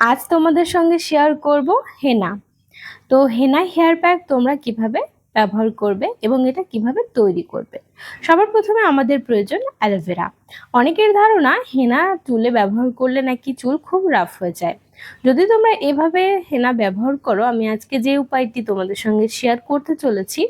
আজ তোমাদের সঙ্গে শেয়ার করব হেনা তো হেনা হেয়ার প্যাক তোমরা কীভাবে ব্যবহার করবে এবং এটা কীভাবে তৈরি করবে? সবার প্রথমে আমাদের প্রয়োজন অ্যালোভেরা অনেকের ধারণা হেনা চুলে ব্যবহার করলে নাকি চুল খুব রাফ হয়ে যায়। যদি তোমরা এভাবে হেনা ব্যবহার করো, আমি আজকে যে উপায়টি তোমাদের সঙ্গে শেয়ার করতে চলেছি,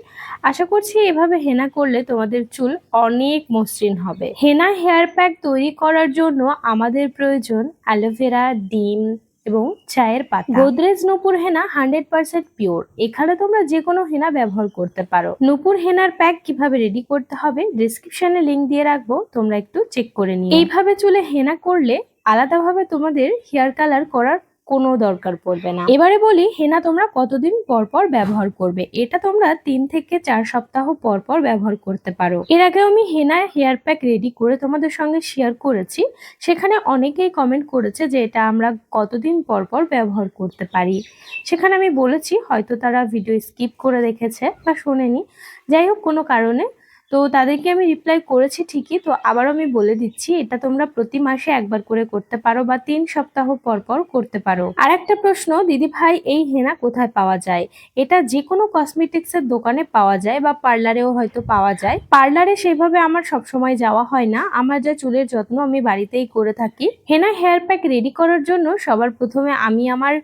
আশা করছি এভাবে হেনা করলে তোমাদের চুল অনেক মসৃণ হবে। হেনা হেয়ার প্যাক তৈরি করার জন্য আমাদের প্রয়োজন অ্যালোভেরা ডিম এবং চায়ের পাতা। Godrej Nupur henna hundred percent pure. এখানে তোমরা যে কোনো হেনা ব্যবহার করতে পারো। নূপুর হেনার প্যাক কীভাবে রেডি করতে হবে ডিসক্রিপশনে লিঙ্ক দিয়ে রাখব তোমরা একটু চেক করে নিও। এইভাবে চুলে হেনা করলে আলাদাভাবে তোমাদের হেয়ার কালার করার কোনো দরকার পড়বে না। এবারে বলি, হেনা, তোমরা কতদিন পর পর ব্যবহার করবে? এটা তোমরা তিন থেকে চার সপ্তাহ পর পর ব্যবহার করতে পারো। এর আগে আমি হেনা হেয়ার প্যাক রেডি করে তোমাদের সঙ্গে শেয়ার করেছি। সেখানে অনেকেই কমেন্ট করেছে যে, এটা আমরা কতদিন পর পর ব্যবহার করতে পারি? সেখানে আমি বলেছি, হয়তো তারা ভিডিও স্কিপ করে দেখেছে বা শোনেনি। যাই হোক, কোনো কারণে তো তাদেরকে আমি রিপ্লাই করেছি ঠিকই, তো আবারও আমি বলে দিচ্ছি, এটা তোমরা প্রতি মাসে একবার করে করতে পারো বা তিন সপ্তাহ পর পর করতে পারো। আর একটা প্রশ্ন, দিদি ভাই, এই হেনা কোথায় পাওয়া যায়? এটা যে কোনো কসমেটিক্স এর দোকানে পাওয়া যায় বা পার্লারেও হয়তো পাওয়া যায়। পার্লারে সেভাবে আমার সবসময় যাওয়া হয় না, আমার যা চুলের যত্ন আমি বাড়িতেই করে থাকি। হেনা হেয়ার প্যাক রেডি করার জন্য সবার প্রথমে আমি আমার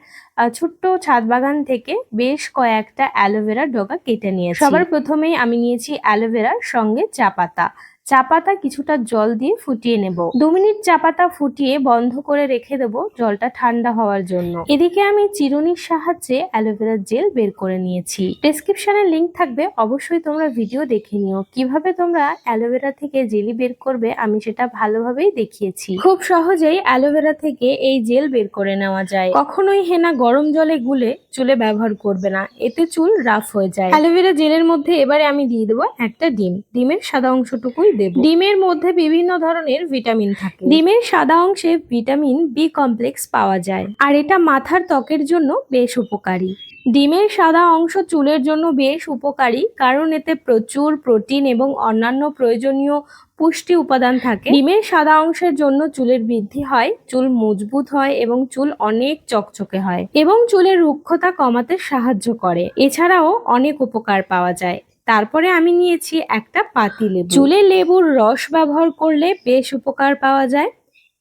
ছোট্ট ছাদ বাগান থেকে বেশ কয়েকটা অ্যালোভেরার ডগা কেটে নিয়েছি। সবার প্রথমেই আমি নিয়েছি অ্যালোভেরার সঙ্গে চা পাতা। চা পাতা কিছুটা জল দিয়ে ফুটিয়ে নেব। দু মিনিট চা পাতা ফুটিয়ে বন্ধ করে রেখে দেবো জলটা ঠান্ডা হওয়ার জন্য। এদিকে আমি চিরুনির সাহায্যে অ্যালোভেরা জেল বের করে নিয়েছি। ডেসক্রিপশনে লিংক থাকবে, অবশ্যই তোমরা ভিডিও দেখে নিও। কীভাবে তোমরা অ্যালোভেরা থেকে জেলি বের করবে আমি সেটা ভালোভাবেই দেখিয়েছি। খুব সহজেই অ্যালোভেরা থেকে এই জেল বের করে নেওয়া যায়। কখনোই হেনা গরম জলে গুলে চুলে ব্যবহার করবে না। এতে চুল রাফ হয়ে যায়। অ্যালোভেরা জেলের মধ্যে এবারে আমি দিয়ে দেবো একটা ডিম। ডিমের সাদা অংশটুকুই দেব। ডিমের মধ্যে বিভিন্ন ধরনের ভিটামিন থাকে। ডিমের সাদা অংশে ভিটামিন বি কমপ্লেক্স পাওয়া যায়। আর এটা মাথার ত্বকের জন্য বেশ উপকারী। ডিমের সাদা অংশ চুলের জন্য বেশ উপকারী কারণ এতে প্রচুর প্রোটিন এবং অন্যান্য প্রয়োজনীয় পুষ্টি উপাদান থাকে। ডিমের সাদা অংশের জন্য চুলের বৃদ্ধি হয় চুল মজবুত হয় এবং চুল অনেক চকচকে হয় এবং চুলের রুক্ষতা কমাতে সাহায্য করে। এছাড়াও অনেক উপকার পাওয়া যায়। তারপরে আমি নিয়েছি একটা পাতি লেবু। চুলে লেবুর রস ব্যবহার করলে বেশ উপকার পাওয়া যায়।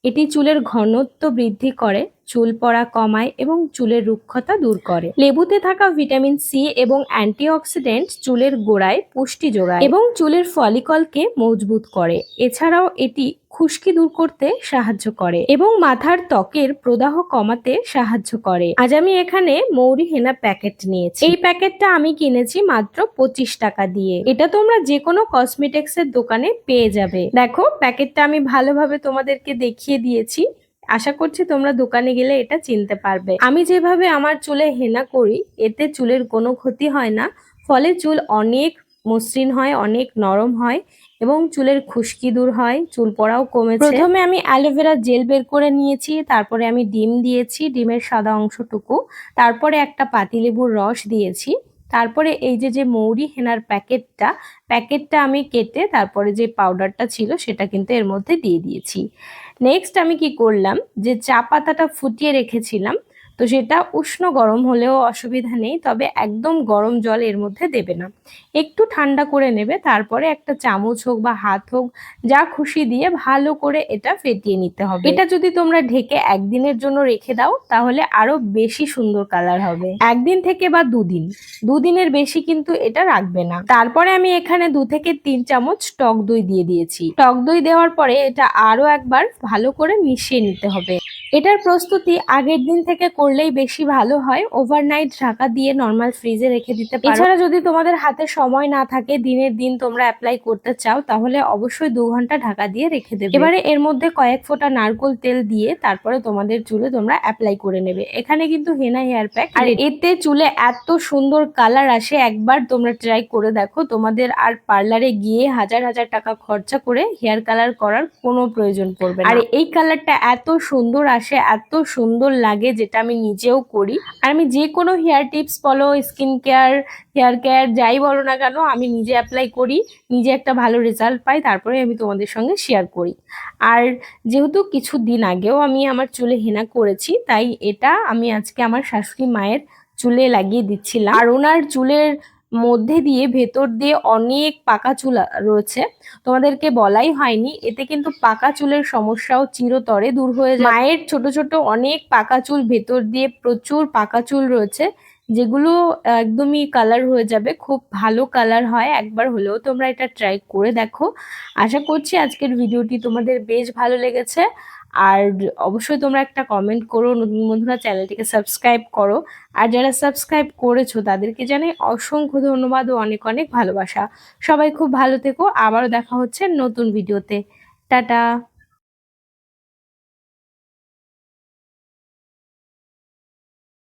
এটি চুলের ঘনত্ব বৃদ্ধি করে, চুল পড়া কমায় এবং চুলের রুক্ষতা দূর করে। লেবুতে থাকা ভিটামিন সি এবং অ্যান্টিঅক্সিডেন্ট চুলের গোড়ায় পুষ্টি যোগায় এবং চুলের ফলিকলকে মজবুত করে। এছাড়াও এটি খুশকি দূর করতে সাহায্য করে এবং মাথার ত্বকের প্রদাহ কমাতে সাহায্য করে। আজ আমি এখানে মৌরি হেনা প্যাকেট নিয়েছি। এই প্যাকেটটা আমি কিনেছি মাত্র পঁচিশ টাকা দিয়ে। এটা তোমরা যে কোনো কসমেটিক্স এর দোকানে পেয়ে যাবে। দেখো, প্যাকেটটা আমি ভালোভাবে তোমাদেরকে দেখিয়ে দিয়েছি। আশা করছি তোমরা দোকানে গেলে এটা চিনতে পারবে। আমি যেভাবে আমার চুলে হেনা করি, এতে চুলের কোনো ক্ষতি হয় না। ফলে চুল অনেক মসৃণ হয়, অনেক নরম হয় এবং চুলের খুশকি দূর হয়, চুল পড়াও কমেছে। প্রথমে আমি অ্যালোভেরা জেল বের করে নিয়েছি, তারপরে আমি ডিম দিয়েছি, ডিমের সাদা অংশটুকু। তারপরে একটা পাতিলেবুর রস দিয়েছি। তারপরে এই যে যে মৌরি হেনার প্যাকেটটা প্যাকেটটা আমি কেটে তারপরে যে পাউডারটা ছিল সেটা কিন্তু এর মধ্যে দিয়ে দিয়েছি। নেক্সট আমি কি করলাম? যে চা পাতাটা ফুটিয়ে রেখেছিলাম তো সেটা উষ্ণ গরম হলেও অসুবিধা নেই, তবে একদম গরম জল এর মধ্যে দেবে না। একটু ঠান্ডা করে নেবে, তারপরে একটা চামচ হোক বা হাত হোক, যা খুশি দিয়ে ভালো করে এটা ফেটিয়ে নিতে হবে। এটা যদি তোমরা ঢেকে একদিনের জন্য রেখে দাও, তাহলে আরও বেশি সুন্দর কালার হবে। একদিন থেকে বা দুদিন। দুদিনের বেশি কিন্তু এটা রাখবে না। তারপরে আমি এখানে দু থেকে তিন চামচ টক দই দিয়ে দিয়েছি। টক দই দেওয়ার পরে এটা আরও একবার ভালো করে মিশিয়ে নিতে হবে। এটার প্রস্তুতি আগের দিন থেকে করলেই বেশি ভালো হয়। ওভারনাইট ঢাকা দিয়ে নর্মাল ফ্রিজে রেখে দিতে পারো। এছাড়া যদি তোমাদের হাতে সময় না থাকে দিনের দিন তোমরা অ্যাপ্লাই করতে চাও তাহলে অবশ্যই দু ঘণ্টা ঢাকা দিয়ে রেখে দেবে। এবারে এর মধ্যে কয়েক ফোঁটা নারকোল তেল দিয়ে তারপরে তোমাদের চুলে তোমরা অ্যাপ্লাই করে নেবে। এখানে কিন্তু হেনা হেয়ার প্যাক আর এতে চুলে এত সুন্দর কালার আসে একবার তোমরা ট্রাই করে দেখো। তোমাদের আর পার্লারে গিয়ে হাজার হাজার টাকা খরচা করে হেয়ার কালার করার কোনো প্রয়োজন পড়বে না। আর এই কালারটা এত সুন্দর আসে আসে, এত সুন্দর লাগে যেটা আমি নিজেও করি। আর আমি যে কোনো হেয়ার টিপস বলো স্কিন কেয়ার হেয়ার কেয়ার যাই বলো না কেন, আমি নিজে অ্যাপ্লাই করি, নিজে একটা ভালো রেজাল্ট পাই, তারপরে আমি তোমাদের সঙ্গে শেয়ার করি। আর যেহেতু কিছু দিন আগেও আমি আমার চুলে হেনা করেছি, তাই এটা আমি আজকে আমার শাশুড়ি মায়ের চুলে লাগিয়ে দিচ্ছিলাম। আর ওনার চুলের মধ্যে দিয়ে ভেতর দিয়ে অনেক পাকা চুল রয়েছে। তোমাদেরকে বলাই হয়নি, এতে কিন্তু পাকা চুলের সমস্যাও চিরতরে দূর হয়ে যায়। মায়ের ছোট ছোট অনেক পাকা চুল, ভেতর দিয়ে প্রচুর পাকা চুল রয়েছে, যেগুলো একদমই কালার হয়ে যাবে, খুব ভালো কালার হয়, একবার হলেও তোমরা এটা ট্রাই করে দেখো। আশা করছি আজকের ভিডিওটি তোমাদের বেশ ভালো লেগেছে। আর অবশ্যই তোমরা একটা কমেন্ট করো, নতুন বন্ধুরা চ্যানেলটিকে সাবস্ক্রাইব করো। আর যারা সাবস্ক্রাইব করেছ, তাদেরকে জানাই অসংখ্য ধন্যবাদ ও অনেক অনেক ভালোবাসা। সবাই খুব ভালো থেকো, আবারও দেখা হচ্ছে নতুন ভিডিওতে টাটা!